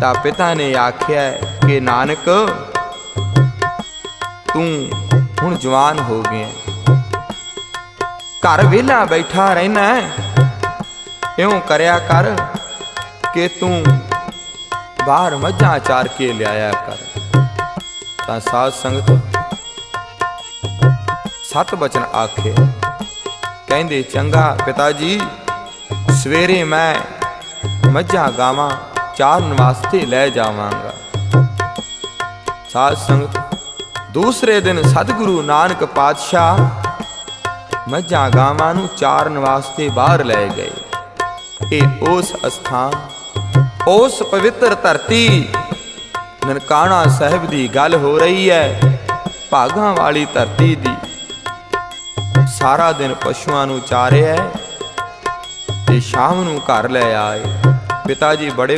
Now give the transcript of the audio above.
ਤਾਂ ਪਿਤਾ ਨੇ ਆਖਿਆ ਕਿ, ਨਾਨਕ, ਤੂੰ ਹੁਣ ਜਵਾਨ ਹੋ ਗਿਆ ਘਰ ਵਿਹਲਾ ਬੈਠਾ ਰਹਿਣਾ ਇਉਂ ਕਰਿਆ ਕਰ ਕਿ ਤੂੰ ਬਾਹਰ ਮੱਝਾਂ ਚਾਰ ਕੇ ਲਿਆਇਆ ਕਰ। ਤਾਂ ਸਾਧ ਸੰਗਤ ਸਤ ਬਚਨ ਆਖੇ। ਕਹਿੰਦੇ, ਚੰਗਾ ਪਿਤਾ ਜੀ, ਸਵੇਰੇ ਮੈਂ ਮੱਝਾਂ ਗਾਵਾਂ ਚਾਰਨ ਵਾਸਤੇ ਲੈ ਜਾਵਾਂਗਾ। ਸਾਧ ਸੰਗਤ, ਦੂਸਰੇ ਦਿਨ ਸਤਿਗੁਰੂ ਨਾਨਕ ਪਾਤਸ਼ਾਹ ਮੱਝਾਂ ਗਾਵਾਂ ਨੂੰ ਚਾਰਨ ਵਾਸਤੇ ਬਾਹਰ ਲੈ ਗਏ। ਇਹ ਉਸ ਅਸਥਾਨ, ਉਸ ਪਵਿੱਤਰ ਧਰਤੀ, ਨਨਕਾਣਾ ਸਾਹਿਬ ਦੀ ਗੱਲ ਹੋ ਰਹੀ ਹੈ, ਭਾਗਾਂ ਵਾਲੀ ਧਰਤੀ ਦੀ। ਸਾਰਾ ਦਿਨ ਪਸ਼ੂਆਂ ਨੂੰ ਚਾਰਿਆ ਤੇ ਸ਼ਾਮ ਨੂੰ ਘਰ ਲੈ ਆਏ। ਪਿਤਾ ਜੀ ਬੜੇ